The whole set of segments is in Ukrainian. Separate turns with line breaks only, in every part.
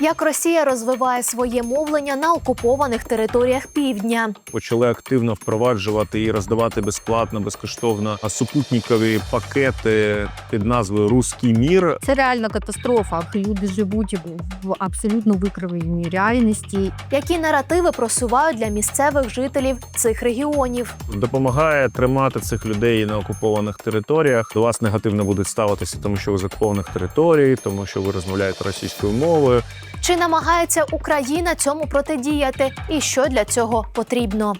Як Росія розвиває своє мовлення на окупованих територіях півдня?
почали активно впроваджувати і роздавати безплатно, безкоштовно супутникові пакети під назвою Руський мір.
Це реальна катастрофа. Люди живуть в абсолютно викривленій реальності.
Які наративи просувають для місцевих жителів цих регіонів?
Допомагає тримати цих людей на окупованих територіях. До вас негативно будуть ставитися, тому що ви з окупованих територій, тому що ви розмовляєте російською мовою.
Чи намагається Україна цьому протидіяти? І що для цього потрібно?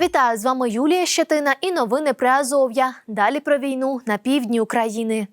Вітаю з вами Юлія Щетина і новини про Азов'я. Далі про війну на півдні України.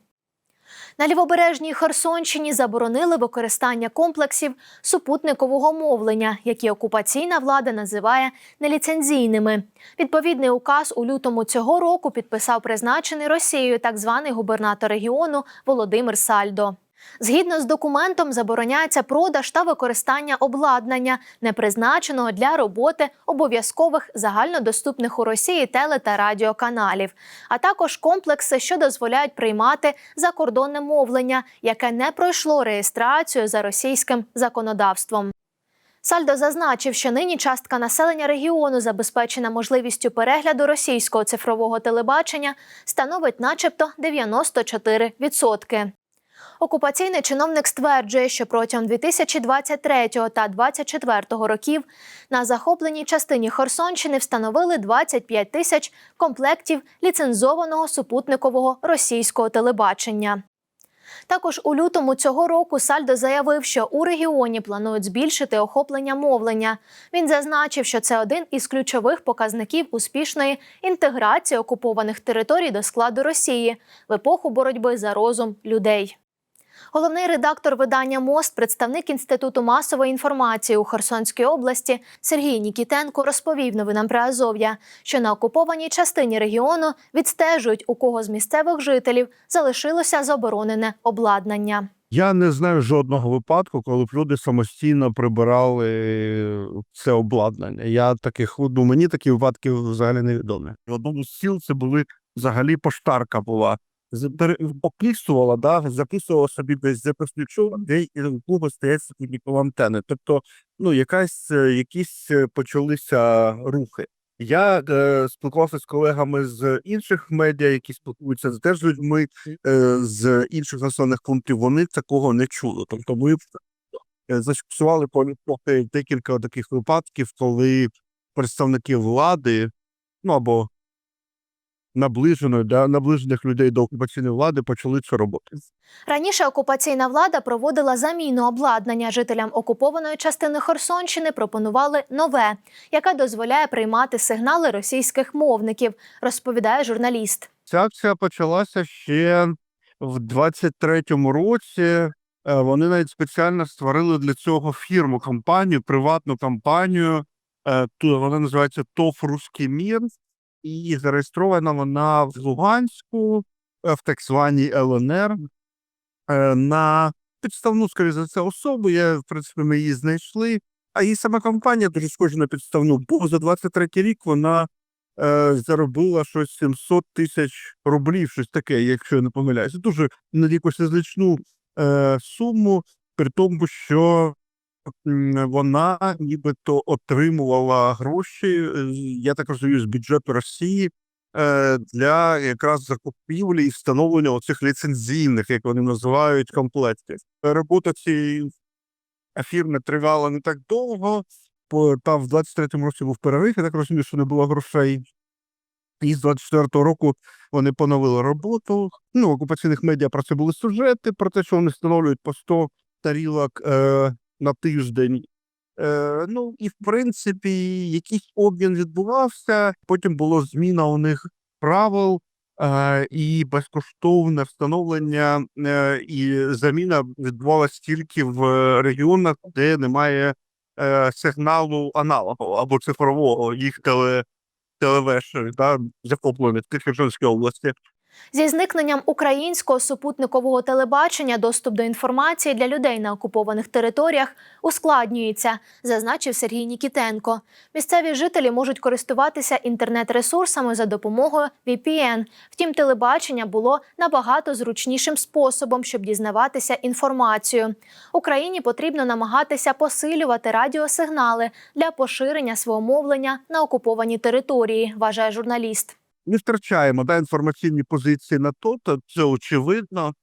На лівобережній Херсонщині заборонили використання комплексів супутникового мовлення, які окупаційна влада називає неліцензійними. Відповідний указ у лютому цього року підписав призначений Росією так званий губернатор регіону Володимир Сальдо. Згідно з документом, забороняється продаж та використання обладнання, не призначеного для роботи обов'язкових загальнодоступних у Росії теле та радіоканалів, а також комплекси, що дозволяють приймати закордонне мовлення, яке не пройшло реєстрацію за російським законодавством. Сальдо зазначив, що нині частка населення регіону, забезпечена можливістю перегляду російського цифрового телебачення, становить начебто 94%. Окупаційний чиновник стверджує, що протягом 2023 та 2024 років на захопленій частині Херсонщини встановили 25 тисяч комплектів ліцензованого супутникового російського телебачення. Також у лютому цього року Сальдо заявив, що у регіоні планують збільшити охоплення мовлення. Він зазначив, що це один із ключових показників успішної інтеграції окупованих територій до складу Росії в епоху боротьби за розум людей. Головний редактор видання Мост, представник інституту масової інформації у Херсонській області Сергій Нікітенко розповів новинам про Азов'я, що на окупованій частині регіону відстежують, у кого з місцевих жителів залишилося заборонене обладнання.
Я не знаю жодного випадку, коли б люди самостійно прибирали це обладнання. Я таких ну, мені такі випадки взагалі невідомі. В одному з сіл це були взагалі поштарка була. Описувала, да, записувала собі десь записничок, де і в кого стоять спутникові антени. Тобто, ну, якась, е, якісь е, почалися рухи. Я е, спілкувався з колегами з інших медіа, які спілкуються з теж людьми е, з інших населених пунктів. Вони такого не чули. Тобто, ми е, зафіксували декілька таких випадків, коли представники влади, ну або наближеної, да, наближених людей до окупаційної влади почали це робити.
Раніше окупаційна влада проводила заміну обладнання. Жителям окупованої частини Херсонщини пропонували нове, яке дозволяє приймати сигнали російських мовників, розповідає журналіст.
Ця акція почалася ще в 23-му році. Е, Вони навіть спеціально створили для цього фірму, компанію, приватну компанію. Е, Вона називається ТОФ Руський мір, і зареєстрована вона в Луганську, е, в так званій ЛНР. Е, На підставну, скоріше за це, особу. Я, в принципі, ми її знайшли. А її сама компанія дуже схожа на підставну, бо за 23 рік вона е, заробила щось 700 тисяч рублів, щось таке, якщо я не помиляюся. Дуже на якусь незначну е, суму, при тому, що вона нібито отримувала гроші, е, я так розумію, з бюджету Росії е, для якраз закупівлі і встановлення оцих ліцензійних, як вони називають, комплектів. Робота цієї фірми тривала не так довго. Там в 23-му році був перерив, я так розумію, що не було грошей. І з 24-го року вони поновили роботу. Ну, в окупаційних медіа про це були сюжети, про те, що вони встановлюють по 100 тарілок е, на тиждень. Е, ну, і в принципі, якийсь обмін відбувався. Потім була зміна у них правил е, і безкоштовне встановлення, е, і заміна відбувалася тільки в регіонах, де немає е, сигналу аналогу або цифрового їх теле, телевешери, да, захоплені в Херсонській області.
Зі зникненням українського супутникового телебачення доступ до інформації для людей на окупованих територіях ускладнюється, зазначив Сергій Нікітенко. Місцеві жителі можуть користуватися інтернет-ресурсами за допомогою VPN. Втім, телебачення було набагато зручнішим способом, щоб дізнаватися інформацію. Україні потрібно намагатися посилювати радіосигнали для поширення свого мовлення на окуповані території, вважає журналіст.
Не втрачаємо да, інформаційні позиції на то, то це очевидно.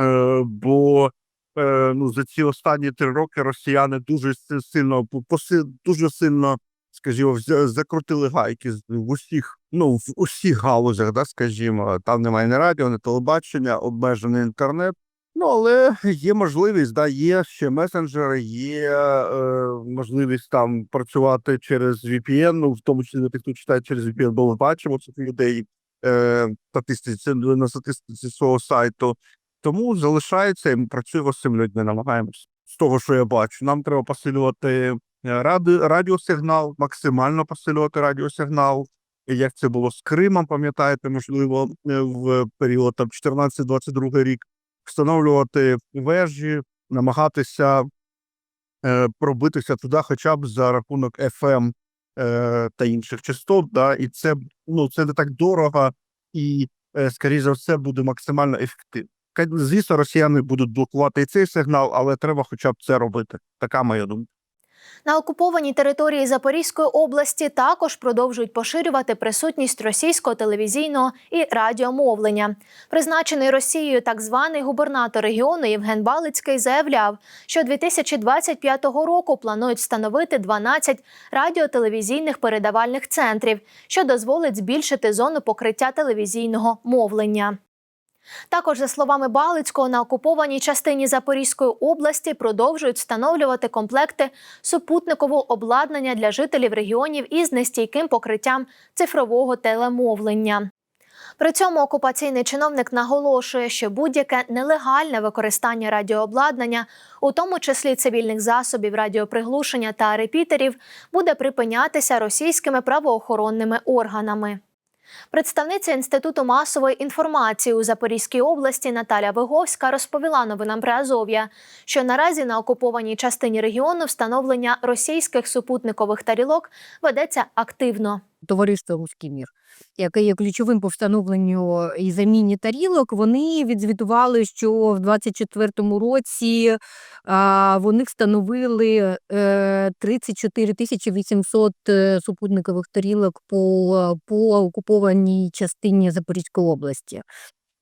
Е, бо е, ну, за ці останні три роки росіяни дуже сильно поси, дуже сильно, скажімо, закрутили гайки в усіх, ну, в усіх галузях, да, скажімо, там немає ні радіо, ні телебачення, обмежений інтернет. Ну, але є можливість, да, є ще месенджери, є е, можливість там працювати через VPN, ну, в тому числі тих, хто читає через VPN, бо ми бачимо цих людей е, статистиці, на статистиці свого сайту. Тому залишається і працюємо з цими людьми, намагаємося. З того, що я бачу, нам треба посилювати е, ради, радіосигнал, максимально посилювати радіосигнал. Як це було з Кримом, пам'ятаєте, можливо, е, в період там 14-22 рік встановлювати вежі, намагатися е, пробитися туди, хоча б за рахунок FM е, та інших частот. Да, і це ну це не так дорого, і е, скоріше за все буде максимально ефективно. Звісно, росіяни будуть блокувати і цей сигнал, але треба хоча б це робити. Така моя думка.
На окупованій території Запорізької області також продовжують поширювати присутність російського телевізійного і радіомовлення. Призначений Росією так званий губернатор регіону Євген Балицький заявляв, що 2025 року планують встановити 12 радіотелевізійних передавальних центрів, що дозволить збільшити зону покриття телевізійного мовлення. Також, за словами Балицького, на окупованій частині Запорізької області продовжують встановлювати комплекти супутникового обладнання для жителів регіонів із нестійким покриттям цифрового телемовлення. При цьому окупаційний чиновник наголошує, що будь-яке нелегальне використання радіообладнання, у тому числі цивільних засобів радіоприглушення та репітерів, буде припинятися російськими правоохоронними органами. Представниця Інституту масової інформації у Запорізькій області Наталя Виговська розповіла новинам Приазов'я, що наразі на окупованій частині регіону встановлення російських супутникових тарілок ведеться активно.
Товариство Руський мір, яке є ключовим по встановленню і заміні тарілок, вони відзвітували, що в 24-му році вони встановили е, 34 тисячі 800 е, супутникових тарілок по, по окупованій частині Запорізької області.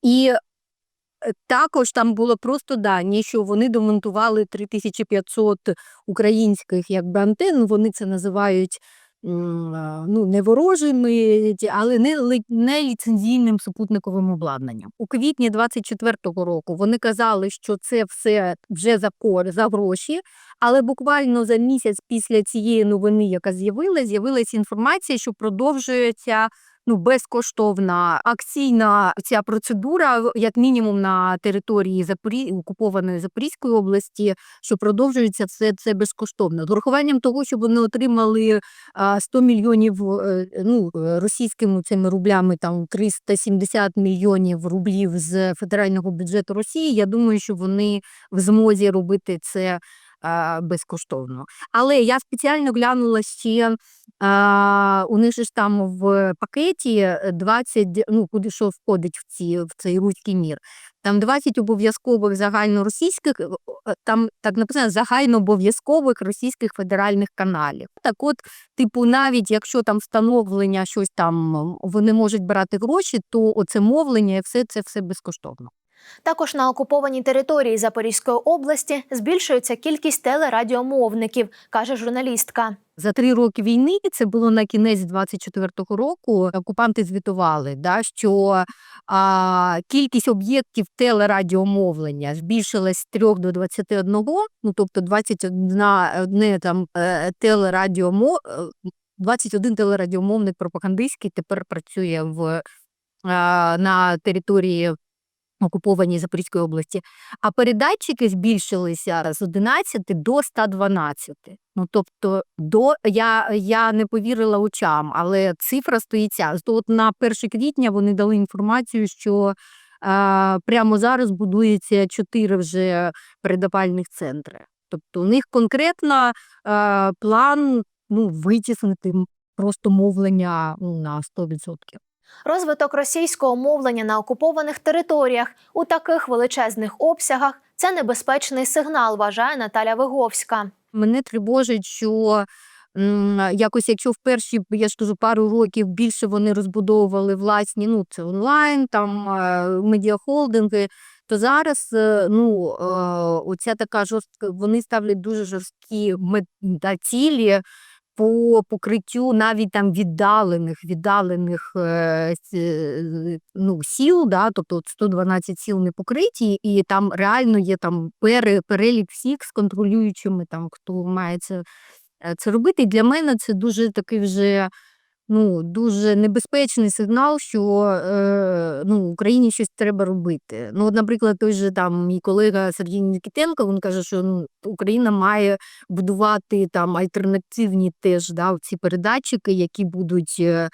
І е, також там було просто дані, що вони демонтували 3500 українських якби, антенн, вони це називають ну, не ворожими, але не, не ліцензійним супутниковим обладнанням. У квітні 24-го року вони казали, що це все вже за кор, за гроші, але буквально за місяць після цієї новини, яка з'явилася, з'явилася інформація, що продовжується ну, безкоштовна акційна ця процедура, як мінімум на території Запорі... окупованої Запорізької області, що продовжується все це безкоштовно. З урахуванням того, що вони отримали а, 100 мільйонів е, ну, е, російськими цими рублями, там 370 мільйонів рублів з федерального бюджету Росії, я думаю, що вони в змозі робити це безкоштовно. Але я спеціально глянула ще у них ж там в пакеті е, 20, ну куди що входить в ці в цей руський мір. Там 20 обов'язкових загальноросійських, е, е, там так написано загальнообов'язкових російських федеральних каналів. Так, от, типу, навіть якщо там встановлення щось там вони можуть брати гроші, то оце мовлення і все це все безкоштовно.
Також на окупованій території Запорізької області збільшується кількість телерадіомовників, каже журналістка.
За три роки війни, це було на кінець 24-го року. Окупанти звітували, да, що а, кількість об'єктів телерадіомовлення збільшилась з 3 до 21, ну тобто 21 одне там е, телерадіомо, е, 21 телерадіомовник пропагандистський тепер працює в а, на території окупованій Запорізької області. А передатчики збільшилися з 11 до 112. Ну тобто, до я, я не повірила очам, але цифра стоїть ця. От на 1 квітня вони дали інформацію, що а, прямо зараз будується чотири вже передавальних центри. Тобто у них конкретно а, план ну, витіснити просто мовлення ну, на 100%.
Розвиток російського мовлення на окупованих територіях у таких величезних обсягах це небезпечний сигнал, вважає Наталя Виговська.
Мене тривожить, що якось, якщо в перші, я ж кажу, пару років більше вони розбудовували власні, ну це онлайн, там е, медіахолдинги, то зараз е, ну, е, оця така жорстка, вони ставлять дуже жорсткі цілі по покриттю навіть там віддалених, віддалених е, е, ну, сіл, да, тобто 112 сіл не покриті, і там реально є там перелік всіх з контролюючими, там, хто має це, це робити. І для мене це дуже такий вже ну, дуже небезпечний сигнал, що е, ну, Україні щось треба робити. Ну, от, наприклад, той же там мій колега Сергій Нікітенко, він каже, що ну, Україна має будувати там альтернативні теж да, ці передатчики, які будуть е,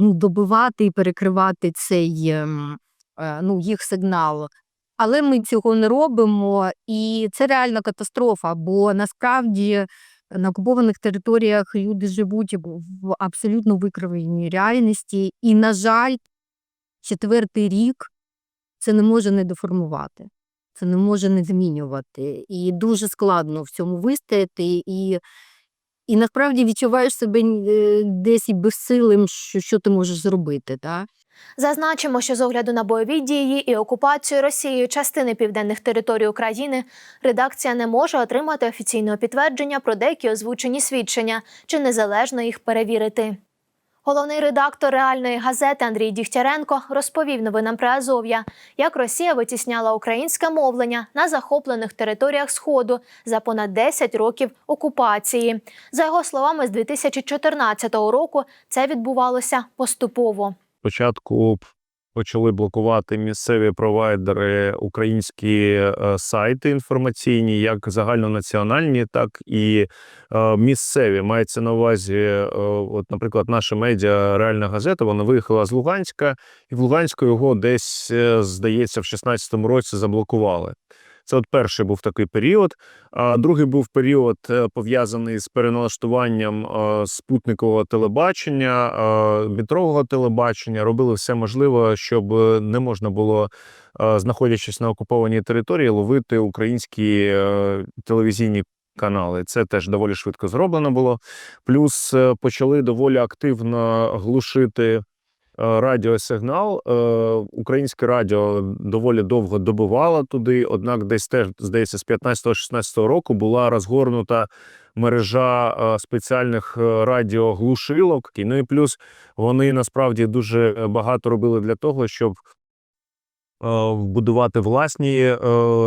ну, добивати і перекривати цей ем, е, ну, їх сигнал. Але ми цього не робимо, і це реальна катастрофа, бо насправді на окупованих територіях люди живуть в абсолютно викривленій реальності, і, на жаль, четвертий рік це не може не деформувати, це не може не змінювати. І дуже складно в цьому вистояти. І, і насправді відчуваєш себе е, десь і безсилим, що, що ти можеш зробити. Так?
Зазначимо, що з огляду на бойові дії і окупацію Росією частини південних територій України редакція не може отримати офіційного підтвердження про деякі озвучені свідчення чи незалежно їх перевірити. Головний редактор реальної газети Андрій Дігтяренко розповів новинам про Азов'я, як Росія витісняла українське мовлення на захоплених територіях Сходу за понад 10 років окупації. За його словами, з 2014 року це відбувалося поступово.
Спочатку почали блокувати місцеві провайдери українські е, сайти інформаційні, як загальнонаціональні, так і е, місцеві. Мається на увазі, е, от, наприклад, наша медіа Реальна газета. Вона виїхала з Луганська, і в Луганську його десь, здається, в 16-му році заблокували. Це от перший був такий період. А другий був період е, пов'язаний з переналаштуванням е, спутникового телебачення, е, вітрового телебачення. Робили все можливе, щоб не можна було, знаходячись на окупованій території, ловити українські телевізійні канали. Це теж доволі швидко зроблено було. Плюс почали доволі активно глушити радіосигнал. Е, Українське радіо доволі довго добивало туди, однак десь теж, здається, з 15-16 року була розгорнута мережа е, спеціальних е, радіоглушилок. Ну і плюс вони насправді дуже е, багато робили для того, щоб е, вбудувати власні е,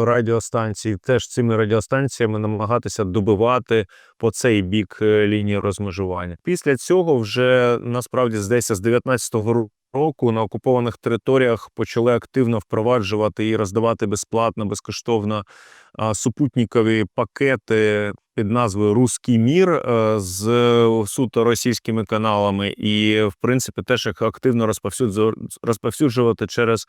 радіостанції, теж цими радіостанціями намагатися добивати по цей бік е, лінії розмежування. Після цього вже насправді здається з 19-го ро- року на окупованих територіях почали активно впроваджувати і роздавати безплатно, безкоштовно супутникові пакети під назвою Руський мір з суто російськими каналами, і в принципі теж їх активно розповсюджу- розповсюджувати через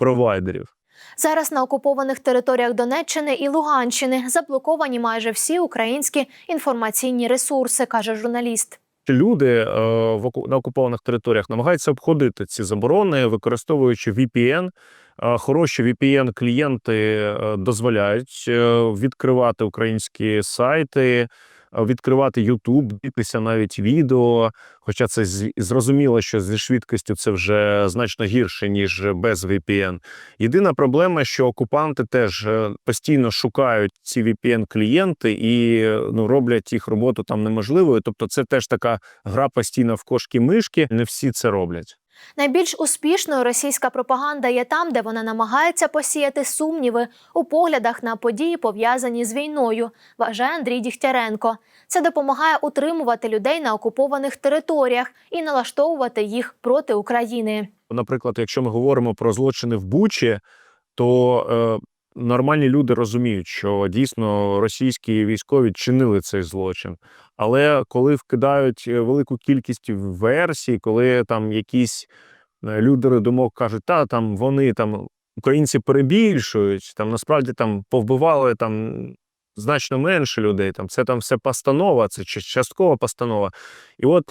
провайдерів.
Зараз на окупованих територіях Донеччини і Луганщини заблоковані майже всі українські інформаційні ресурси, каже журналіст.
Люди е, на окупованих територіях намагаються обходити ці заборони, використовуючи VPN. Е, Хороші VPN-клієнти е, дозволяють відкривати українські сайти, відкривати YouTube, дивитися навіть відео. Хоча це зрозуміло, що зі швидкістю це вже значно гірше, ніж без VPN. Єдина проблема, що окупанти теж е, постійно шукають ці VPN-клієнти і е, ну, роблять їх роботу там неможливою. Тобто, це теж така гра постійно в кошки-мишки. Не всі це роблять.
Найбільш успішною російська пропаганда є там, де вона намагається посіяти сумніви у поглядах на події, пов'язані з війною, вважає Андрій Дігтяренко. Це допомагає утримувати людей на окупованих територіях і налаштовувати їх проти України.
Наприклад, якщо ми говоримо про злочини в Бучі, то е, нормальні люди розуміють, що дійсно російські військові чинили цей злочин. Але коли вкидають е, велику кількість версій, коли там якісь е, лідери думок кажуть, та там вони там українці перебільшують, там насправді там повбивали там значно менше людей. Там це там все постанова, це часткова постанова. І от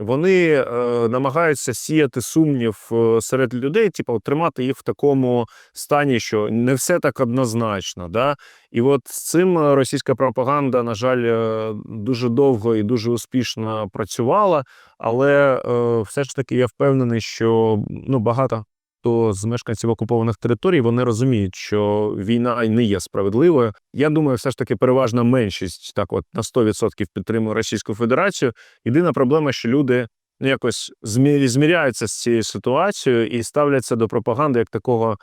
вони е, намагаються сіяти сумнів е, серед людей, типу, тримати їх в такому стані, що не все так однозначно. Да? І от з цим е, російська пропаганда, на жаль, е, дуже довго і дуже успішно працювала, але е, все ж таки я впевнений, що ну, багато хто з мешканців окупованих територій вони розуміють, що війна не є справедливою. Я думаю, все ж таки переважна меншість так, от на 100% підтримує Російську Федерацію. Єдина проблема, що люди ну, якось зміряються з цією ситуацією і ставляться до пропаганди як такого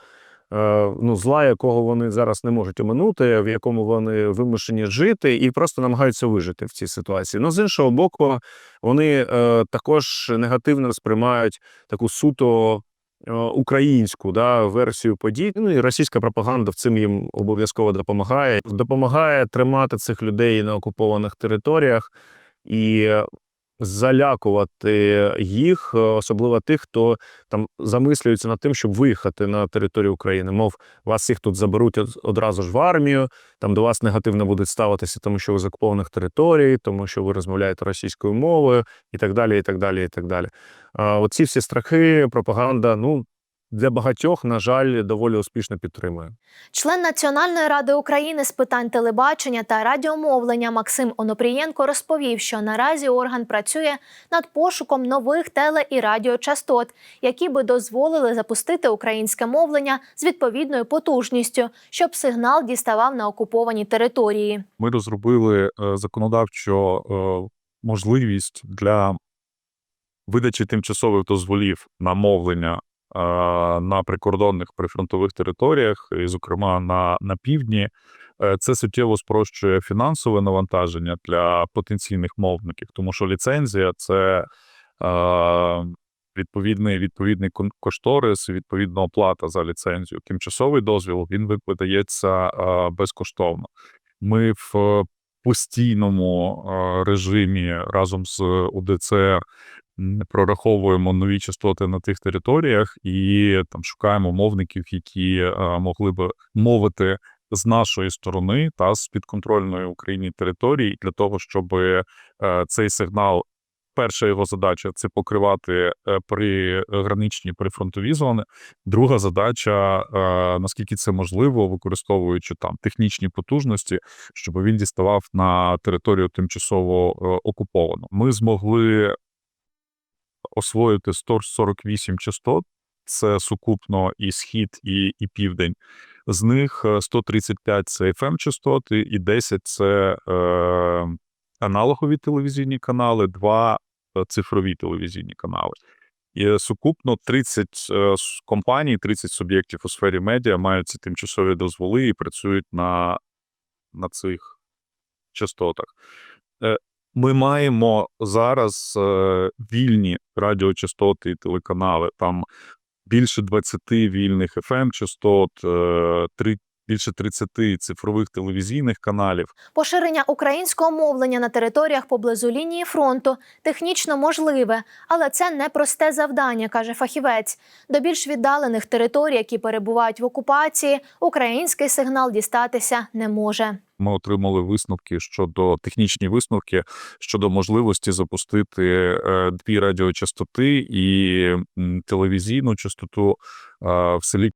е, ну, зла, якого вони зараз не можуть оминути, в якому вони вимушені жити, і просто намагаються вижити в цій ситуації. Ну, з іншого боку, вони е, також негативно сприймають таку суто. Е, Українську да, версію подій, ну і російська пропаганда в цим їм обов'язково допомагає. Допомагає тримати цих людей на окупованих територіях і залякувати їх, е, особливо тих, хто там замислюється над тим, щоб виїхати на територію України. Мов вас всіх тут заберуть одразу ж в армію, там до вас негативно будуть ставитися, тому що ви з окупованих територій, тому що ви розмовляєте російською мовою, і так далі. І так далі, і так далі. Оці всі страхи, пропаганда, ну для багатьох, на жаль, доволі успішно підтримує.
Член Національної ради України з питань телебачення та радіомовлення Максим Онопрієнко розповів, що наразі орган працює над пошуком нових теле і радіочастот, які би дозволили запустити українське мовлення з відповідною потужністю, щоб сигнал діставав на окуповані території.
ми розробили е, законодавчо е, можливість для видачі тимчасових дозволів на мовлення на прикордонних прифронтових територіях, і, зокрема на, на півдні. Е, Це суттєво спрощує фінансове навантаження для потенційних мовників, тому що ліцензія це відповідний, відповідний кошторис, відповідна оплата за ліцензію. Тимчасовий дозвіл він видається безкоштовно. Ми в постійному режимі разом з УДЦР прораховуємо нові частоти на тих територіях і там шукаємо мовників, які е, могли би мовити з нашої сторони та з підконтрольної Україні території для того, щоб е, цей сигнал. Перша його задача це покривати е, при граничні прифронтові зони. Друга задача, наскільки це можливо, використовуючи там технічні потужності, щоб він діставав на територію тимчасово окуповану. Ми змогли освоїти 148 частот. Це сукупно і схід, і, і південь. З них е, 135 – це fm частоти, і 10 – це е, аналогові телевізійні канали, 2 – цифрові телевізійні канали. І е, сукупно 30 е, компаній, 30 суб'єктів у сфері медіа мають ці тимчасові дозволи і працюють на, на цих частотах. Е, Ми маємо зараз е, вільні радіочастоти і телеканали. Там більше 20 вільних fm частот, е, три- більше 30 цифрових телевізійних каналів.
Поширення українського мовлення на територіях поблизу лінії фронту технічно можливе, але це непросте завдання, каже фахівець. До більш віддалених територій, які перебувають в окупації, український сигнал дістатися не може.
Ми отримали висновки щодо технічні висновки щодо можливості запустити е, дві радіочастоти і телевізійну частоту в селі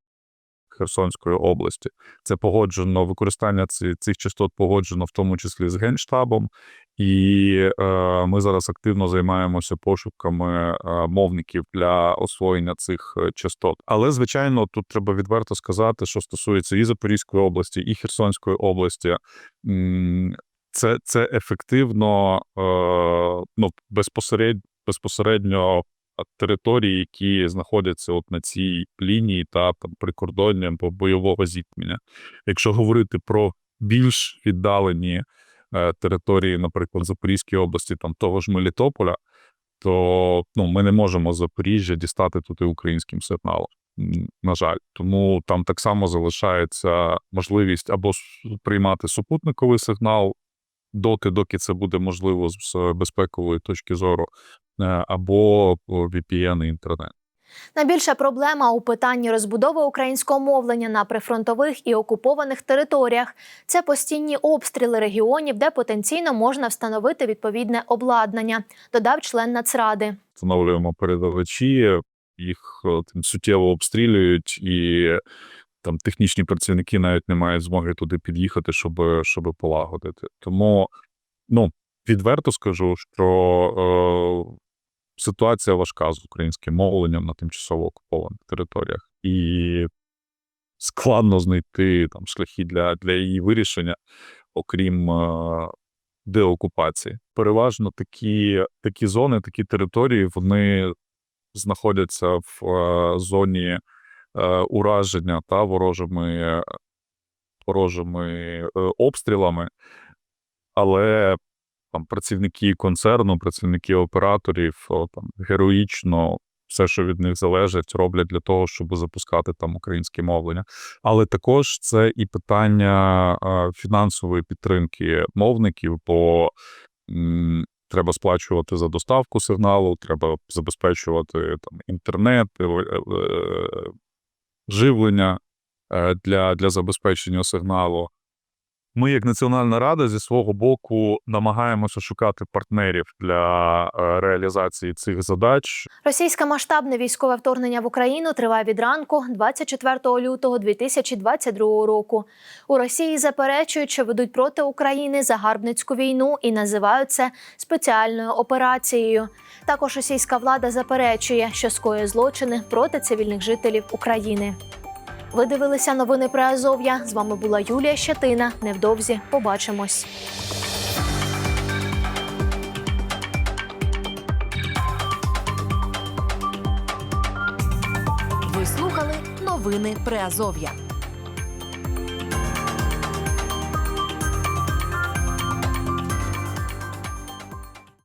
Херсонської області. Це погоджено використання цих частот погоджено в тому числі з генштабом, і е, ми зараз активно займаємося пошуками е, мовників для освоєння цих е, частот. Але звичайно, тут треба відверто сказати, що стосується і Запорізької області, і Херсонської області. Це, це ефективно, е, ну безпосередньо безпосередньо територій, які знаходяться от на цій лінії та там прикордоння або бойового зіткнення. Якщо говорити про більш віддалені е, території, наприклад, Запорізької області, там того ж Мелітополя, то ну, ми не можемо Запоріжжя дістати туди українським сигналом. На жаль, тому там так само залишається можливість або приймати супутниковий сигнал доти, доки це буде можливо з з безпекової точки зору, е, або VPN і інтернет.
Найбільша проблема у питанні розбудови українського мовлення на прифронтових і окупованих територіях це постійні обстріли регіонів, де потенційно можна встановити відповідне обладнання, додав член Нацради.
Встановлюємо передавачі, їх е, там суттєво обстрілюють, і там технічні працівники навіть не мають змоги туди під'їхати, щоб, щоб полагодити. Тому, ну, відверто скажу, що е, ситуація важка з українським мовленням на тимчасово окупованих територіях. І складно знайти там шляхи для, для її вирішення, окрім е, деокупації. Переважно такі, такі зони, такі території, вони знаходяться в е, зоні ураження та ворожими, ворожими е, обстрілами, але там працівники концерну, працівники операторів там героїчно все, що від них залежить, роблять для того, щоб запускати там українське мовлення. Але також це і питання е, фінансової підтримки мовників, бо м, треба сплачувати за доставку сигналу, треба забезпечувати там інтернет, е, е, живлення е, для, для забезпечення сигналу. Ми, як Національна Рада, зі свого боку намагаємося шукати партнерів для е, реалізації цих задач.
Російське масштабне військове вторгнення в Україну триває від ранку 24 лютого 2022 року. У Росії заперечують, що ведуть проти України загарбницьку війну і називають це спеціальною операцією. Також російська влада заперечує, що скоює злочини проти цивільних жителів України. Ви дивилися новини про Азов'я. З вами була Юлія Щетина. Невдовзі побачимось.
Ви слухали новини Приазов'я.